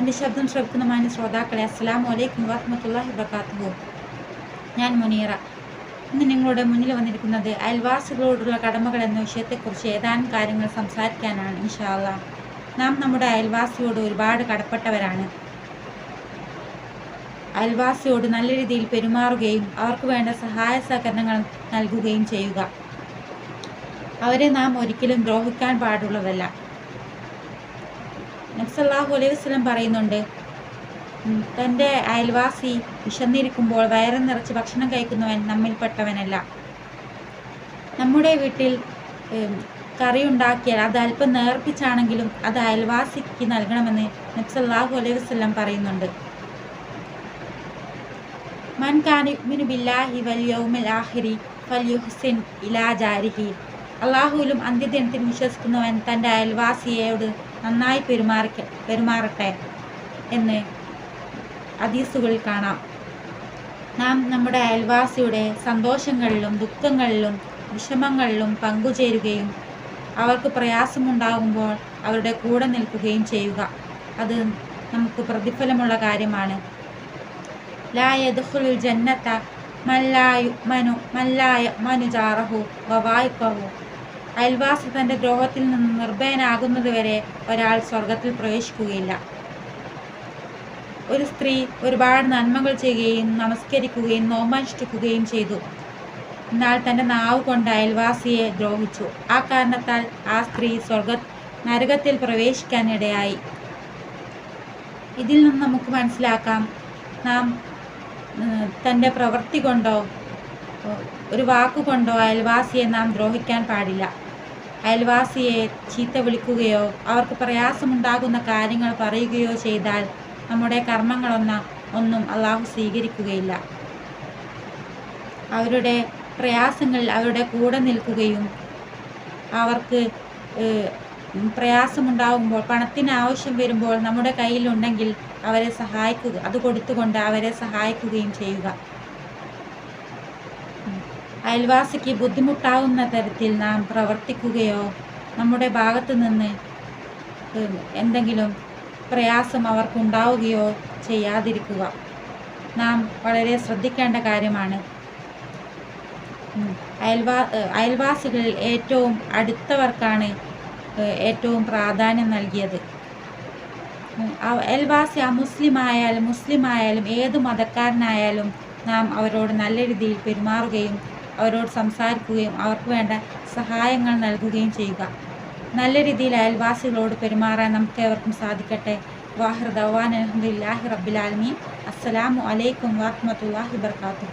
എന്റെ ശബ്ദം ശ്രവിക്കുന്ന മാന്യ ശ്രോതാക്കളെ അസ്സാം വലൈക്കും വറഹ്മത്തുള്ളാഹി വബറകാതുഹു ഞാൻ മുനീറ. ഇന്ന് നിങ്ങളുടെ മുന്നിൽ വന്നിരിക്കുന്നത് അയൽവാസികളോടുള്ള കടമകൾ എന്ന വിഷയത്തെക്കുറിച്ച് ഏതാനും കാര്യങ്ങൾ സംസാരിക്കാനാണ് ഇൻഷാല്ല നാം നമ്മുടെ അയൽവാസിയോട് ഒരുപാട് കടപ്പെട്ടവരാണ്. അയൽവാസിയോട് നല്ല രീതിയിൽ പെരുമാറുകയും അവർക്ക് വേണ്ട സഹായ സഹകരണങ്ങൾ നൽകുകയും ചെയ്യുക. അവരെ നാം ഒരിക്കലും ദ്രോഹിക്കാൻ പാടുള്ളതല്ല. നബ്സല്ലാഹു അലൈഹി വസ്ലം പറയുന്നുണ്ട് തന്റെ അയൽവാസി വിശന്നിരിക്കുമ്പോൾ വയറ് നിറച്ച് ഭക്ഷണം കഴിക്കുന്നവൻ നമ്മിൽപ്പെട്ടവനല്ല. നമ്മുടെ വീട്ടിൽ കറി ഉണ്ടാക്കിയാൽ അത് അല്പം നേർപ്പിച്ചാണെങ്കിലും അത് അയൽവാസിക്ക് നൽകണമെന്ന് നബ്സല്ലാഹു അലൈഹി വസ്ലം പറയുന്നുണ്ട്. മൻ കാന യുഅ്മിനു ബില്ലാഹി വൽ യൗമിൽ ഫൽ യുഹ്സിൻ ഇലാ ജാരിഹി. അള്ളാഹുവിലും അന്ത്യദിനത്തിൽ വിശ്വസിക്കുന്നവൻ തന്റെ അയൽവാസിയോട് നന്നായി പെരുമാറിക്ക പെരുമാറട്ടെ എന്ന് ഹദീസുകളിൽ കാണാം. നാം നമ്മുടെ അയൽവാസിയുടെ സന്തോഷങ്ങളിലും ദുഃഖങ്ങളിലും വിഷമങ്ങളിലും പങ്കുചേരുകയും അവർക്ക് പ്രയാസമുണ്ടാകുമ്പോൾ അവരുടെ കൂടെ നിൽക്കുകയും ചെയ്യുക. അത് നമുക്ക് പ്രതിഫലമുള്ള കാര്യമാണ്. ലാ യദ്ഖുലുൽ ജന്നത മനു മല്ലായ യുഅ്മനു മൻ അയൽവാസി തന്റെ ദ്രോഹത്തിൽ നിന്ന് നിർഭയനാകുന്നതുവരെ ഒരാൾ സ്വർഗത്തിൽ പ്രവേശിക്കുകയില്ല. ഒരു സ്ത്രീ ഒരുപാട് നന്മകൾ ചെയ്യുകയും നമസ്കരിക്കുകയും നോമനുഷ്ഠിക്കുകയും ചെയ്തു. എന്നാൽ തന്റെ നാവ് കൊണ്ട് അയൽവാസിയെ ദ്രോഹിച്ചു. ആ കാരണത്താൽ ആ സ്ത്രീ സ്വർഗ നരകത്തിൽ പ്രവേശിക്കാനിടയായി ഇതിൽ നിന്ന് നമുക്ക് മനസ്സിലാക്കാം നാം തന്റെ പ്രവൃത്തി കൊണ്ടോ ഒരു വാക്കുകൊണ്ടോ അയൽവാസിയെ നാം ദ്രോഹിക്കാൻ പാടില്ല അയൽവാസിയെ ചീത്ത വിളിക്കുകയോ അവർക്ക് പ്രയാസമുണ്ടാകുന്ന കാര്യങ്ങൾ പറയുകയോ ചെയ്താൽ നമ്മുടെ കർമ്മങ്ങളൊന്ന ഒന്നും അള്ളാഹു സ്വീകരിക്കുകയില്ല അവരുടെ പ്രയാസങ്ങളിൽ അവരുടെ കൂടെ നിൽക്കുകയും അവർക്ക് പ്രയാസമുണ്ടാകുമ്പോൾ പണത്തിന് ആവശ്യം വരുമ്പോൾ നമ്മുടെ കയ്യിലുണ്ടെങ്കിൽ അവരെ സഹായിക്കുക അത് കൊടുത്തുകൊണ്ട് അവരെ സഹായിക്കുകയും ചെയ്യുക. അയൽവാസിക്ക് ബുദ്ധിമുട്ടാവുന്ന തരത്തിൽ നാം പ്രവർത്തിക്കുകയോ നമ്മുടെ ഭാഗത്തു നിന്ന് എന്തെങ്കിലും പ്രയാസം അവർക്കുണ്ടാവുകയോ ചെയ്യാതിരിക്കുക നാം വളരെ ശ്രദ്ധിക്കേണ്ട കാര്യമാണ്. അയൽവാ അയൽവാസികളിൽ ഏറ്റവും അടുത്തവർക്കാണ് ഏറ്റവും പ്രാധാന്യം നൽകിയത് അയൽവാസി അമുസ്ലിം ആയാലും മുസ്ലിം ആയാലും ഏത് മതക്കാരനായാലും നാം അവരോട് നല്ല രീതിയിൽ പെരുമാറുകയും അവരോട് സംസാരിക്കുകയും അവർക്ക് വേണ്ട സഹായങ്ങൾ നൽകുകയും ചെയ്യുക. നല്ല രീതിയിൽ അയൽവാസികളോട് പെരുമാറാൻ നമുക്ക് ഏവർക്കും സാധിക്കട്ടെ. വാഹിർ ദവാൻ അലഹമുല്ലാഹി റബ്ബിലാലമീൻ അസ്സലാമു അലൈക്കും വാഹമത്തല്ലാഹി വർക്കാത്തു